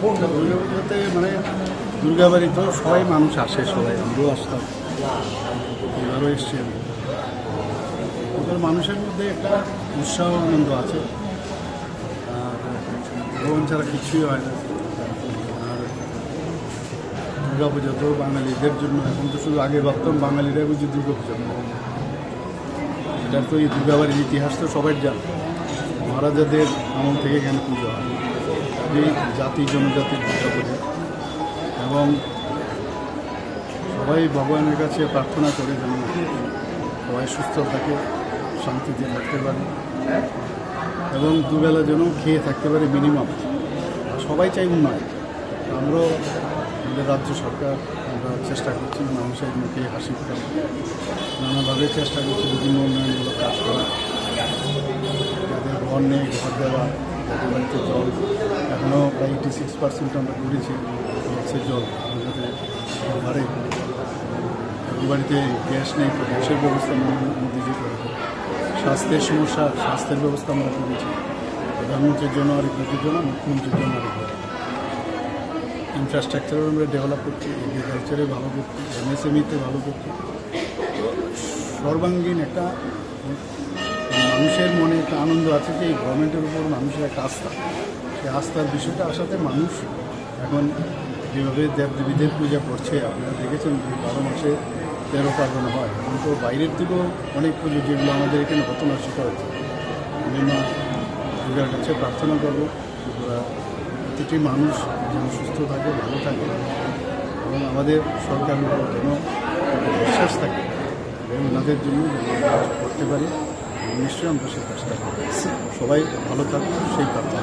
দুর্গা পুজোতে মানে দুর্গাবাড়ি তো সবাই মানুষ আসে, সবাই আমরাও আসতাম এবারও এসছি আমি। মানুষের মধ্যে একটা উৎসাহ আনন্দ আছে। ভগবান ছাড়া কিছুই হয় না। আর দুর্গা পুজো তো বাঙালিদের জন্য, এখন তো শুধু আগে ভাবতাম বাঙালিরা বুঝি দুর্গা পুজো এটা তো এই দুর্গাবাড়ির ইতিহাস তো সবাই জানে। মহারাজাদের আমল থেকে এখানে পুজো হয়। এই জাতি জনজাতির পুজো এবং সবাই ভগবানের কাছে প্রার্থনা করে যেন সবাই সুস্থ থাকে, শান্তিতে থাকতে পারে এবং দুবেলা যেন খেয়ে থাকতে পারে মিনিমাম সবাই চাই উন্নয়ন। আমরাও আমাদের রাজ্য সরকার, আমরা চেষ্টা করছি মানুষের মুখে হাসি ফোটানো নানাভাবে চেষ্টা করছি বিভিন্ন উন্নয়নমূলক কাজ করা যাদের ঘর নেই, ঘর দেওয়া যাদের বাড়িতে জল। এখনও প্রায় সিক্স পার্সেন্ট আমরা করেছি হচ্ছে জল। ঘরে। বাড়িতে গ্যাস নেই, তো গ্যাসের ব্যবস্থা মো- মোদিজি স্বাস্থ্যের সমস্যা, স্বাস্থ্যের ব্যবস্থা আমরা করেছি। প্রধানমন্ত্রীর জন্য আরেক যোজনা মুখ্যমন্ত্রীর জন্য আরেক ইনফ্রাস্ট্রাকচারও আমরা ডেভেলপ করছি এগ্রিকালচারে ভালো করছি এমএসএমইতে ভালো করছি। সর্বাঙ্গীন একটা মানুষের মনে একটা আনন্দ আছে যে এই গভর্নমেন্টের উপর মানুষের একটা আস্থা। সেই আস্থার বিষয়টা আসাতে মানুষ এখন যেভাবে দেবদেবীদের পূজা করছে, আপনারা দেখেছেন যে বারো মাসে তেরো পার্বণ হয়। এখন তো বাইরের থেকেও অনেক পুজো যেগুলো আমাদের এখানে হতো না সেটা হচ্ছে মা কাছে প্রার্থনা করব প্রতিটি মানুষ যেন সুস্থ থাকে, ভালো থাকে এবং আমাদের সরকারের উপর যেন বিশ্বাস থাকে এবং ওনাদের জন্য করতে পারি। নিশ্চয়ই আমরা সেই কাজটা সবাই ভালো থাকব সেই প্রার্থনা।